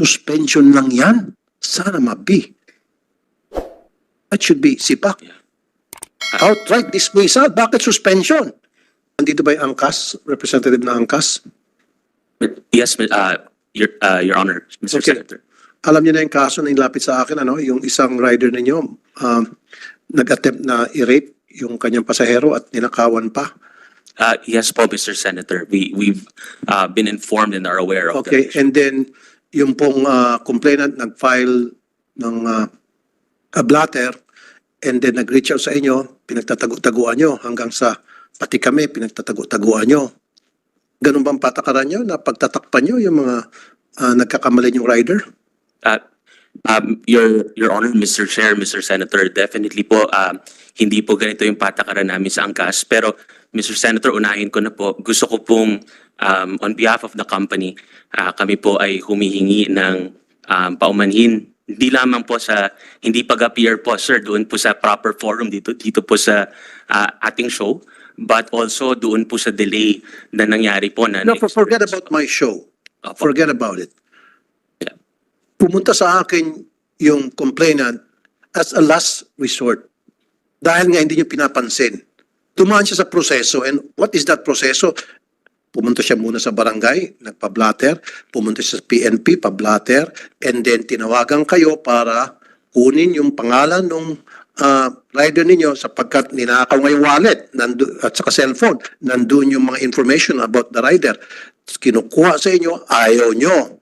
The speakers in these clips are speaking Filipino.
suspension lang yan. Sana mabi. That should be sipak. Outright dismissal. Bakit suspension? Nandito ba yung angkas? Representative na angkas? Yes, uh, Your, uh, Your Honor, Mr. Okay. Senator. Alam niyo na yung kaso na inilapit sa akin, ano, yung isang rider ninyo, um, nag-attempt na i-rape yung kanyang pasahero at ninakawan pa. Uh, yes po, Mr. Senator. We, we've, uh, been informed and are aware of Okay, that. and then yung pong uh, complainant nag-file ng uh, a blatter and then nag-reach out sa inyo, pinagtatago-taguan nyo hanggang sa pati kami pinagtatago-taguan nyo. Ganun bang patakaran nyo na pagtatakpan nyo yung mga uh, nagkakamali yung rider? Uh, um, Your, Your Honor, Mr. Chair, Mr. Senator, definitely po, um, hindi po ganito yung patakaran namin sa angkas. Pero, Mr. Senator, unahin ko na po, gusto ko pong, um, on behalf of the company, uh, kami po ay humihingi ng um, paumanhin. Hindi lamang po sa, hindi pag-appear po, sir, doon po sa proper forum dito, dito po sa uh, ating show, but also doon po sa delay na nangyari po na No, for- forget about my show. Opo. Forget about it. Yeah. Pumunta sa akin yung complainant as a last resort. Dahil nga hindi niyo pinapansin. Tumaan siya sa proseso. And what is that proseso? Pumunta siya muna sa barangay, nagpa-blatter. Pumunta siya sa PNP, pa-blatter. And then tinawagan kayo para kunin yung pangalan ng rider ninyo sapagkat ninakaw nga wallet nandu, at saka cellphone. Nandun yung mga information about the rider. Kinukuha sa inyo, ayaw nyo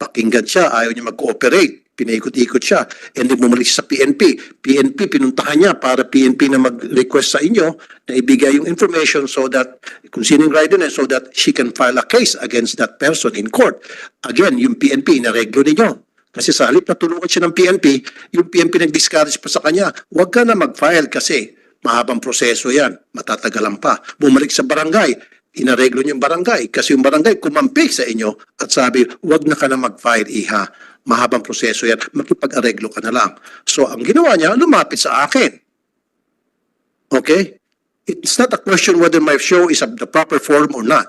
pakinggan siya, ayaw niya mag-cooperate. Pinaikot-ikot siya. And then bumalik sa PNP. PNP, pinuntahan niya para PNP na mag-request sa inyo na ibigay yung information so that, kung sino yung rider na, so that she can file a case against that person in court. Again, yung PNP, inareglo ninyo. Kasi sa halip na tulungan siya ng PNP, yung PNP nag-discourage pa sa kanya, huwag ka na mag-file kasi mahabang proseso yan, matatagalan pa. Bumalik sa barangay, inareglo niyo yung barangay kasi yung barangay kumampi sa inyo at sabi, wag na ka na mag-file, iha. Mahabang proseso yan. Makipag-areglo ka na lang. So, ang ginawa niya, lumapit sa akin. Okay? It's not a question whether my show is of the proper form or not.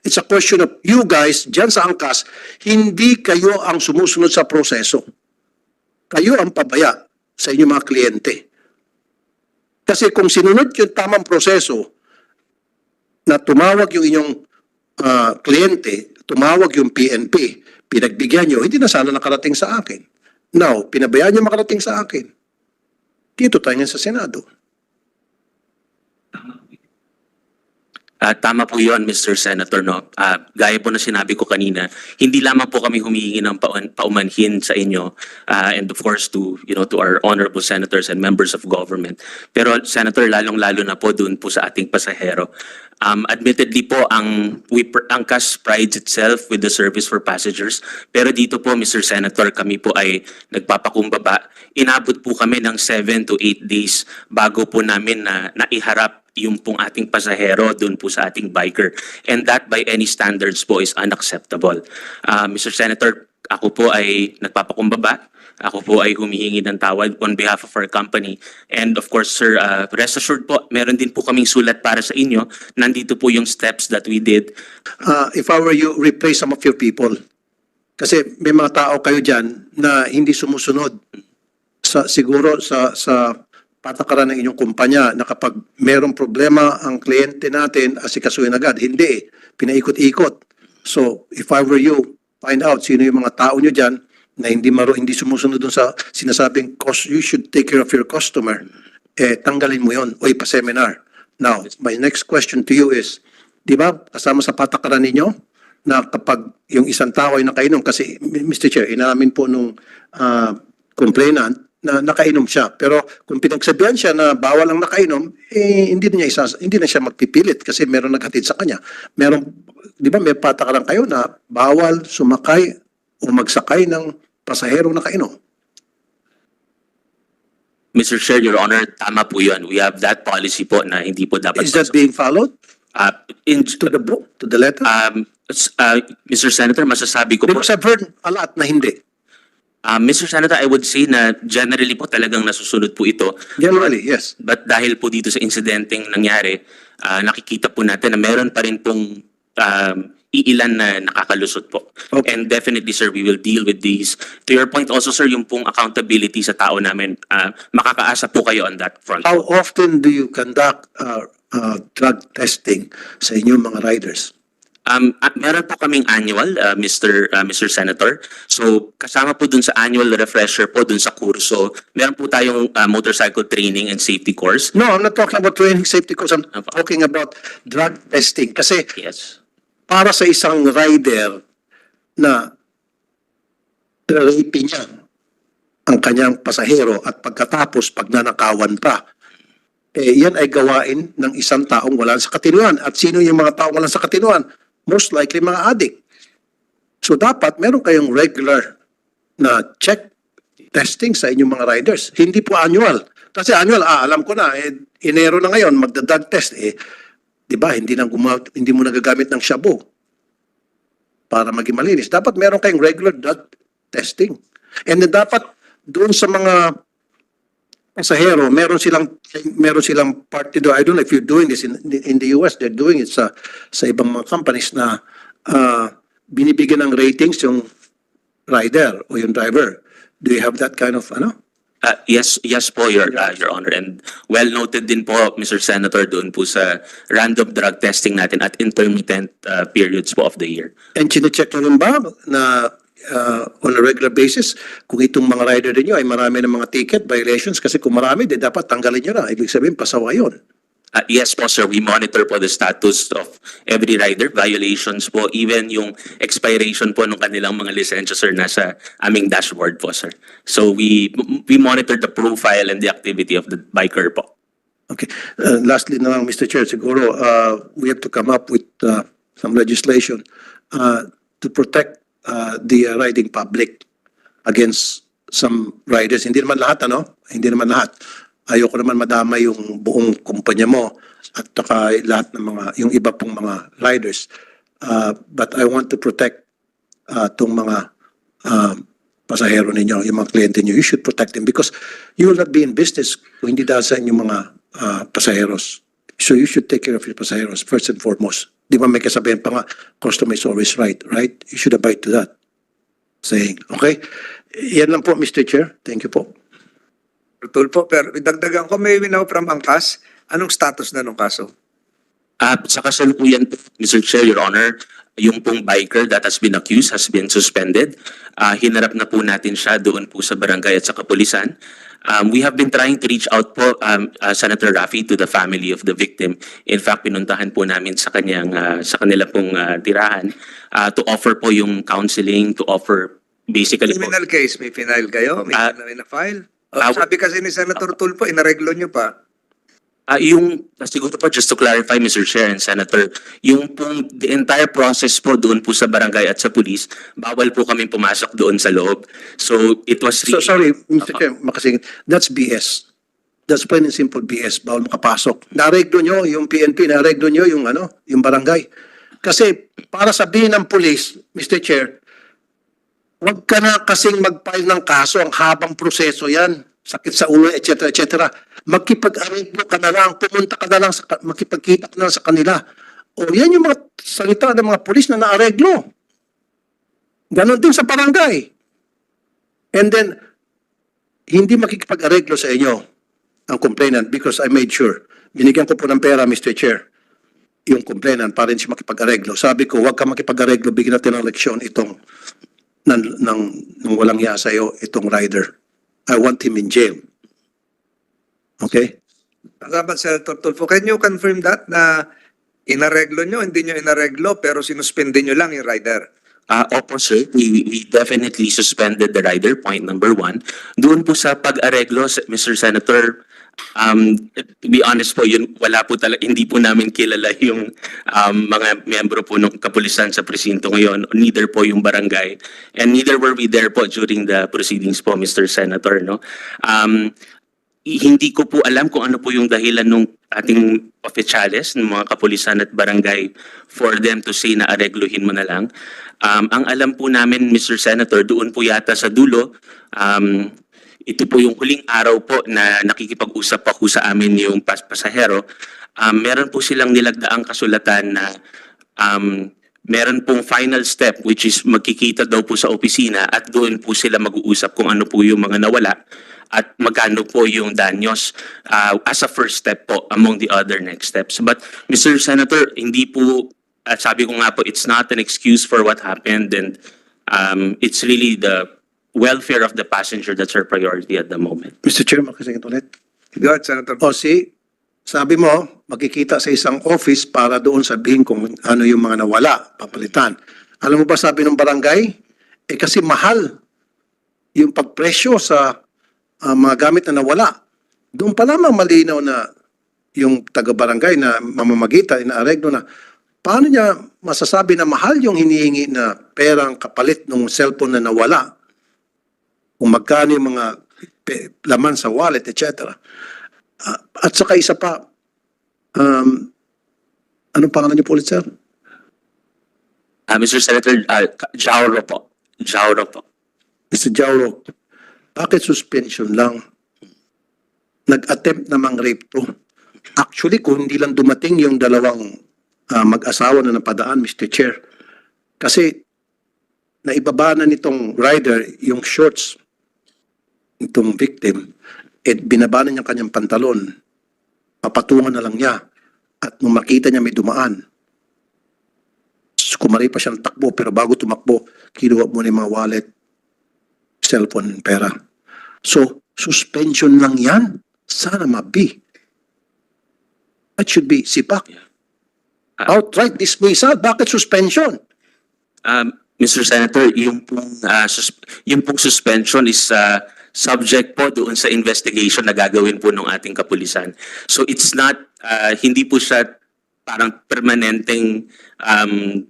It's a question of you guys, dyan sa angkas, hindi kayo ang sumusunod sa proseso. Kayo ang pabaya sa inyong mga kliyente. Kasi kung sinunod yung tamang proseso, na tumawag yung inyong ah, kliyente, tumawag yung PNP, pinagbigyan nyo, hindi na sana nakarating sa akin. Now, pinabayaan nyo makarating sa akin. Dito tayo ngayon sa Senado. Ah, tama po yon Mr. Senator. No? Ah, gaya po na sinabi ko kanina, hindi lamang po kami humihingi ng paumanhin sa inyo ah, and of course to, you know, to our honorable senators and members of government. Pero Senator, lalong-lalo na po doon po sa ating pasahero. Um, admittedly po, ang, we, ang CAS prides itself with the service for passengers. Pero dito po, Mr. Senator, kami po ay nagpapakumbaba. Inabot po kami ng 7 to 8 days bago po namin na naiharap yung pong ating pasahero doon po sa ating biker. And that by any standards po is unacceptable. Uh, Mr. Senator, ako po ay nagpapakumbaba. Ako po ay humihingi ng tawad on behalf of our company. And of course, sir, uh, rest assured po, meron din po kaming sulat para sa inyo. Nandito po yung steps that we did. Ah, if I were you, replace some of your people. Kasi may mga tao kayo dyan na hindi sumusunod sa siguro sa sa patakaran ng inyong kumpanya na kapag merong problema ang kliyente natin, asikasuhin agad. Hindi. Pinaikot-ikot. So, if I were you, find out sino yung mga tao nyo dyan na hindi maro hindi sumusunod dun sa sinasabing cost, you should take care of your customer. Eh, tanggalin mo yon o ipa-seminar. Now, my next question to you is, di ba, kasama sa patakaran ninyo, na kapag yung isang tao ay nakainom, kasi Mr. Chair, inamin po nung ah, complainant na nakainom siya. Pero kung pinagsabihan siya na bawal ang nakainom, eh, hindi na, niya isas, hindi na siya magpipilit kasi meron naghatid sa kanya. Meron, di ba may patakaran kayo na bawal sumakay o magsakay ng pasahero nakainom. Mr. Chair, Your Honor, tama po yun. We have that policy po na hindi po dapat... Is that being followed Uh, in, to the book, to the letter? um, uh, Mr. Senator, masasabi ko po... Because I've heard a lot na hindi. Uh, Mr. Senator, I would say na generally po talagang nasusunod po ito. Generally, yes. But dahil po dito sa insidenteng nangyari, ah, nakikita po natin na meron pa rin pong um, iilan na nakakalusot po. Okay. And definitely, sir, we will deal with these. To your point also, sir, yung pong accountability sa tao namin, ah, makakaasa po kayo on that front. How often do you conduct uh, uh, drug testing sa inyong mga riders? Um, at meron po kaming annual, uh, Mr. uh, Mr. Senator. So, kasama po dun sa annual refresher po dun sa kurso, meron po tayong uh, motorcycle training and safety course. No, I'm not talking about training safety course. I'm talking about drug testing. Kasi Yes. para sa isang rider na rape niya ang kanyang pasahero at pagkatapos pagnanakawan pa, eh, yan ay gawain ng isang taong wala sa katinuan. At sino yung mga taong wala sa katinuan? Most likely mga addict. So dapat meron kayong regular na check testing sa inyong mga riders. Hindi po annual. Kasi annual, ah, alam ko na, eh, Enero na ngayon, magda-drug test. Eh, di ba, hindi, na gumawa, hindi mo nagagamit ng shabu para maging malinis. Dapat meron kayong regular drug testing. And then dapat doon sa mga pasahero, meron silang meron silang party do. I don't know if you're doing this in in the US, they're doing it sa sa ibang mga companies na ah, binibigyan ng ratings yung rider o yung driver. Do you have that kind of ano? Uh, yes, yes po, Your, uh, Your Honor. And well noted din po, Mr. Senator, doon po sa random drug testing natin at intermittent uh, periods po of the year. And chinecheck nyo rin ba na uh, on a regular basis kung itong mga rider ninyo ay marami ng mga ticket violations kasi kung marami, di dapat tanggalin nyo na. Ibig sabihin, pasawa yun. Uh, yes po, sir. We monitor po the status of every rider, violations po, even yung expiration po ng kanilang mga lisensya, sir, nasa aming dashboard po, sir. So we we monitor the profile and the activity of the biker po. Okay. Uh, lastly na lang, Mr. Chair, siguro uh, we have to come up with uh, some legislation uh, to protect uh, the uh, riding public against some riders. Hindi naman lahat, ano? Hindi naman lahat. Ayoko naman madama yung buong kumpanya mo at saka lahat ng mga, yung iba pong mga riders. Uh, but I want to protect uh, tong mga uh, pasahero ninyo, yung mga kliyente nyo. You should protect them because you will not be in business kung hindi dahil sa inyong mga uh, pasaheros. So you should take care of your pasaheros first and foremost. Di ba may kasabihan pa nga, customer is always right, right? You should abide to that saying. Okay? Yan lang po, Mr. Chair. Thank you po. Tulpo, pero dagdagan ko, may winaw from angkas. Anong status na nung kaso? Uh, sa kasalukuyan po, Mr. Chair, Your Honor, yung pong biker that has been accused has been suspended. Uh, hinarap na po natin siya doon po sa barangay at sa kapulisan. Um, we have been trying to reach out po, um, uh, Senator Rafi, to the family of the victim. In fact, pinuntahan po namin sa kanyang, uh, sa kanila pong uh, tirahan uh, to offer po yung counseling, to offer basically po, Criminal case, may final kayo? May, Ah, may na-file? Ah, sabi kasi ni Senator Tulpo, inareglo nyo pa. Ah, yung, siguro po, just to clarify, Mr. Chair and Senator, yung pong the entire process po doon po sa barangay at sa police, bawal po kami pumasok doon sa loob. So, it was So, sorry, Mr. Chair, makasingit. That's BS. That's plain and simple BS. Bawal makapasok. Nareglo nyo yung PNP, nareglo nyo yung ano, yung barangay. Kasi para sabihin ng police, Mr. Chair, Huwag ka na kasing mag-file ng kaso, ang habang proseso yan. Sakit sa ulo, etc. etc. Magkipag-arreglo ka na lang, pumunta ka na lang, sa, makipagkita ka na lang sa kanila. O yan yung mga salita ng mga polis na naareglo. Ganon din sa barangay. And then, hindi makikipag-areglo sa inyo ang complainant because I made sure. Binigyan ko po ng pera, Mr. Chair, yung complainant para hindi siya makipag-areglo. Sabi ko, huwag ka makipag-areglo, bigyan natin ng leksyon itong ng, ng, ng walang iya sa'yo, itong rider. I want him in jail. Okay? Salamat, Senator Tulfo. Can you confirm that na inareglo nyo, hindi nyo inareglo, pero sinuspende nyo lang yung rider? Ah, opo, sir. We, we definitely suspended the rider, point number one. Doon po sa pag-areglo, Mr. Senator, um, to be honest po, yun, wala po talaga, hindi po namin kilala yung um, mga miyembro po ng kapulisan sa presinto ngayon, neither po yung barangay, and neither were we there po during the proceedings po, Mr. Senator, no? Um, hindi ko po alam kung ano po yung dahilan ng ating oficiales, ng mga kapulisan at barangay for them to say na aregluhin mo na lang. Um, ang alam po namin, Mr. Senator, doon po yata sa dulo, um, ito po yung huling araw po na nakikipag-usap pa po sa amin yung pas pasahero. Um, meron po silang nilagdaang kasulatan na um, meron pong final step which is magkikita daw po sa opisina at doon po sila mag-uusap kung ano po yung mga nawala at magkano po yung danyos uh, as a first step po among the other next steps. But Mr. Senator, hindi po, at sabi ko nga po, it's not an excuse for what happened and um, it's really the welfare of the passenger that's our priority at the moment. Mr. Chair, makasingit ulit. Go ahead, Senator. O si, sabi mo, magkikita sa isang office para doon sabihin kung ano yung mga nawala, papalitan. Alam mo ba sabi ng barangay? Eh kasi mahal yung pagpresyo sa ah, mga gamit na nawala. Doon pa lamang malinaw na yung taga-barangay na mamamagita, inaareglo na paano niya masasabi na mahal yung hinihingi na perang kapalit ng cellphone na nawala? Kung magkano yung mga laman sa wallet, etc. Ah, at saka isa pa, um, anong pangalan niyo po ulit, sir? Uh, Mr. Senator, uh, Jauro po. Jauro po. Mr. Jauro, bakit suspension lang? Nag-attempt namang rape to. Actually, kung hindi lang dumating yung dalawang ah, mag-asawa na napadaan, Mr. Chair, kasi naibaba na nitong rider yung shorts nitong victim at binaba na niya kanyang pantalon. Papatungan na lang niya. At nung makita niya may dumaan, kumari pa siya ng takbo pero bago tumakbo, kinuha mo yung mga wallet, cellphone, pera. So, suspension lang yan. Sana mabi. That should be sipak. Ah. Outright dismissal. Bakit suspension? Um, Mr. Senator, yung pong, uh, sus- yung pong suspension is uh, subject po doon sa investigation na gagawin po ng ating kapulisan. So it's not, uh, hindi po siya parang permanenteng um,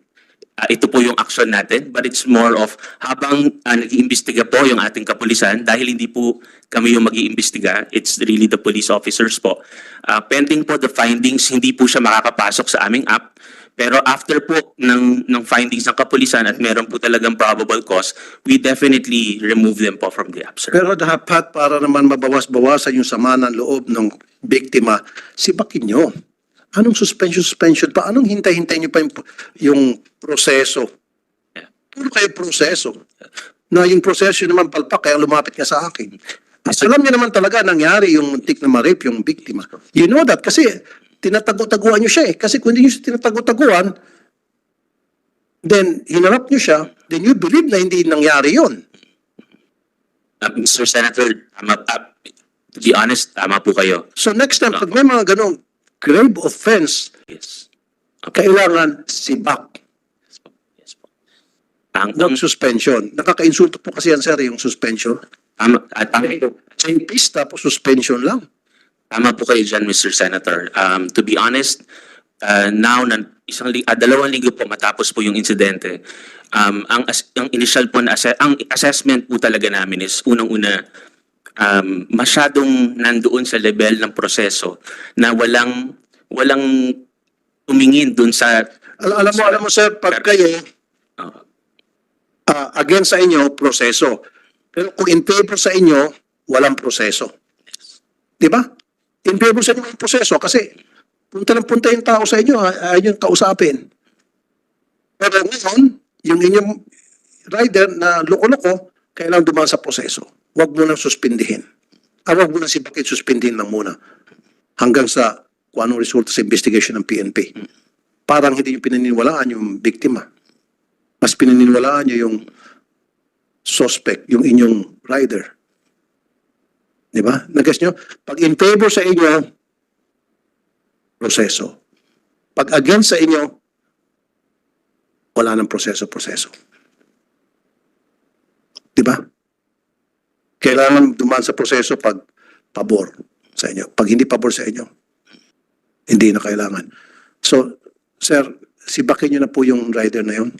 uh, ito po yung action natin, but it's more of habang uh, nag-iimbestiga po yung ating kapulisan, dahil hindi po kami yung mag-iimbestiga, it's really the police officers po. Uh, pending po the findings, hindi po siya makakapasok sa aming app, pero after po ng, ng findings ng kapulisan at meron po talagang probable cause, we definitely remove them po from the app, sir. Pero dapat para naman mabawas-bawasan yung sama ng loob ng biktima, sibakin nyo. Anong suspension, suspension pa? Anong hintay-hintay nyo pa yung, yung proseso? Puro kayo proseso. Na yung proseso naman palpak, kaya lumapit ka sa akin. At alam niyo naman talaga nangyari yung muntik na ma-rape yung biktima. You know that kasi tinatago-taguan niyo siya eh. Kasi kung hindi niyo siya tinatago-taguan, then hinarap niyo siya, then you believe na hindi nangyari yon. Uh, Mr. Senator, tama, uh, to be honest, tama po kayo. So next time, pag may mga ganong grave offense, Yes. kailangan sibak Yes po. Yes po. Ang, ng ang, suspension. Nakaka-insulto po kasi yan, sir, yung suspension. tama, ah, tama, Same pista po, suspension lang. Tama po kayo dyan, Mr. Senator. Um, to be honest, uh, now, na isang, li- ah, dalawang linggo po matapos po yung insidente, um, ang, as- ang initial po na asse- ang assessment po talaga namin is unang-una, um, masyadong nandoon sa level ng proseso na walang, walang tumingin dun sa, Al- alam mo, alam mo, sir, pag kayo uh, ah, against sa inyo, proseso. Pero kung in favor sa inyo, walang proseso. Di ba? In favor sa inyo yung proseso kasi punta ng punta yung tao sa inyo, ay- ayaw yung kausapin. Pero ngayon, yung inyong rider na loko-loko, kailangan dumaan sa proseso. Huwag mo nang suspindihin. Ah, huwag mo nang si bakit suspindihin lang muna. Hanggang sa kung anong resulta sa investigation ng PNP. Parang hindi yung pinaniniwalaan yung biktima. Mas pinaniniwalaan nyo yung suspect, yung inyong rider. Di ba? Nagas nyo? Pag in favor sa inyo, proseso. Pag against sa inyo, wala nang proseso-proseso. Di ba? Kailangan dumaan sa proseso pag pabor sa inyo. Pag hindi pabor sa inyo, hindi na kailangan. So, sir, sibakin nyo na po yung rider na yun.